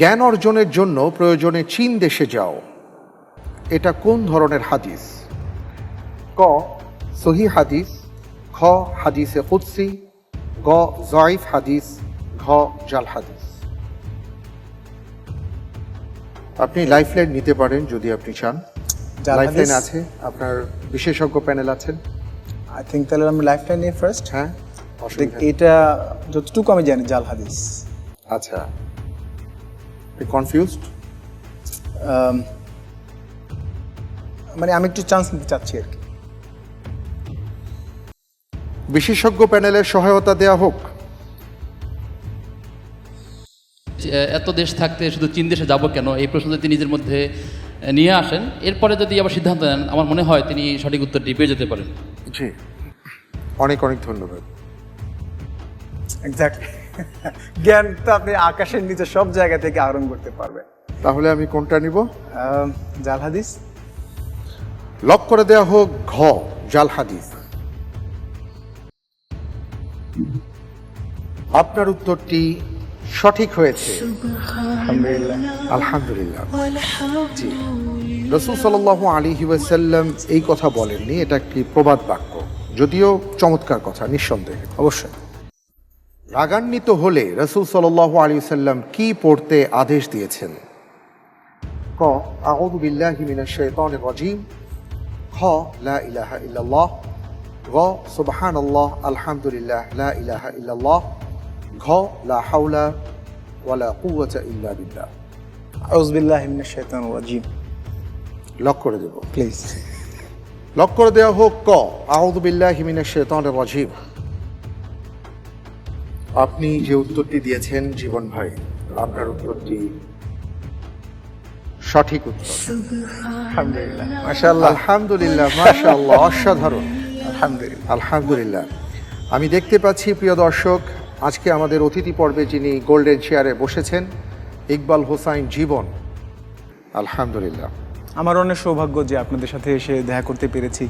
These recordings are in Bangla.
জ্ঞান অর্জনের জন্য প্রয়োজনে চীন দেশে যাও। এটা কোন ধরনের হাদিস? ক সহি হাদিস খ হাদিসে কুৎসি গ জয়ফ হাদিস ঘ জাল হাদিস। আপনি লাইফলাইন নিতে পারেন যদি আপনি চান। লাইফলাইন আছে আপনার বিশেষজ্ঞ প্যানেল আছেন। আই থিঙ্ক তাহলে আমি লাইফ লাইন নিয়ে ফার্স্ট হ্যাঁ এটা যতটুকু আমি জানি জাল হাদিস। আচ্ছা। কনফিউজড Um, মানে আমি একটু চান্স নিতে চাচ্ছি আর কি। বিশেষজ্ঞ প্যানেলের সহায়তা দেয়া হোক। এত দেশ থাকতে শুধু চীন দেশে যাব কেন? এই প্রশ্ন যদি নিজের মধ্যে নিয়ে আসেন এরপরে যদি আবার সিদ্ধান্ত নেন আমার মনে হয় তিনি সঠিক উত্তরটি পেয়ে যেতে পারেন। জি। অনেক অনেক ধন্যবাদ। এক্স্যাক্টলি জ্ঞান তো আপনি আকাশের নিচে সব জায়গা থেকে আহরণ করতে পারবেন। তাহলে আমি কোনটা নিব? জাল হাদিস। লক করে দেয়া হোক ঘ জাল হাদিস। আপনার উত্তরটি সঠিক হয়েছে। আলহামদুলিল্লাহ। রসুল সাল্লাহ আলী ওয়াসাল্লাম এই কথা বলেননি এটা একটি প্রবাদ বাক্য। যদিও চমৎকার কথা নিঃসন্দেহে অবশ্যই। রাগান্বিত হলে রসুল সাল্লাহ আলী সাল্লাম কি পড়তে আদেশ দিয়েছেন? ক আউযু বিল্লাহি মিনাশ শাইতানির রাজিম। খ লা ইলাহা ইল্লাল্লাহ। গ সুবহানাল্লাহ আলহামদুলিল্লাহ লা ইলাহা ইল্লাল্লাহ। ঘ লা হাওলা ওয়ালা কুওয়াতা ইল্লা বিল্লাহ। আউযুবিল্লাহি মিনাশ শাইতানির রাজিম। লক করে দেব। প্লিজ। লক করে দেওয়া হোক ক আউযু বিল্লাহি মিনাশ শাইতানির রাজিম। আপনি যে উত্তরটি দিয়েছেন জীবন ভাই আপনার উত্তরটি সঠিক উত্তর। আলহামদুলিল্লাহ। মাশাআল্লাহ। আলহামদুলিল্লাহ মাশাআল্লাহ অসাধারণ। আলহামদুলিল্লাহ। আলহামদুলিল্লাহ। আমি দেখতে পাচ্ছি প্রিয় দর্শক আজকে আমাদের অতিথি পর্বে যিনি গোল্ডেন চেয়ারে বসেছেন ইকবাল হোসাইন জীবন। আলহামদুলিল্লাহ। আমার অনেক সৌভাগ্য যে আপনাদের সাথে এসে দেখা করতে পেরেছি।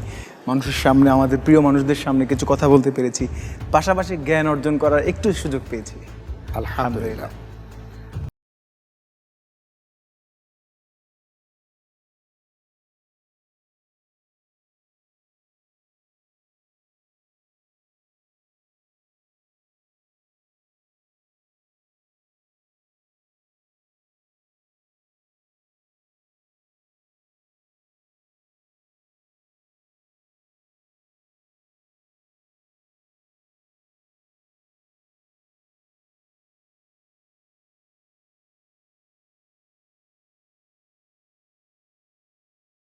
মানুষের সামনে, আমাদের প্রিয় মানুষদের সামনে কিছু কথা বলতে পেরেছি। পাশাপাশি জ্ঞান অর্জন করার একটু সুযোগ পেয়েছি। আলহামদুলিল্লাহ।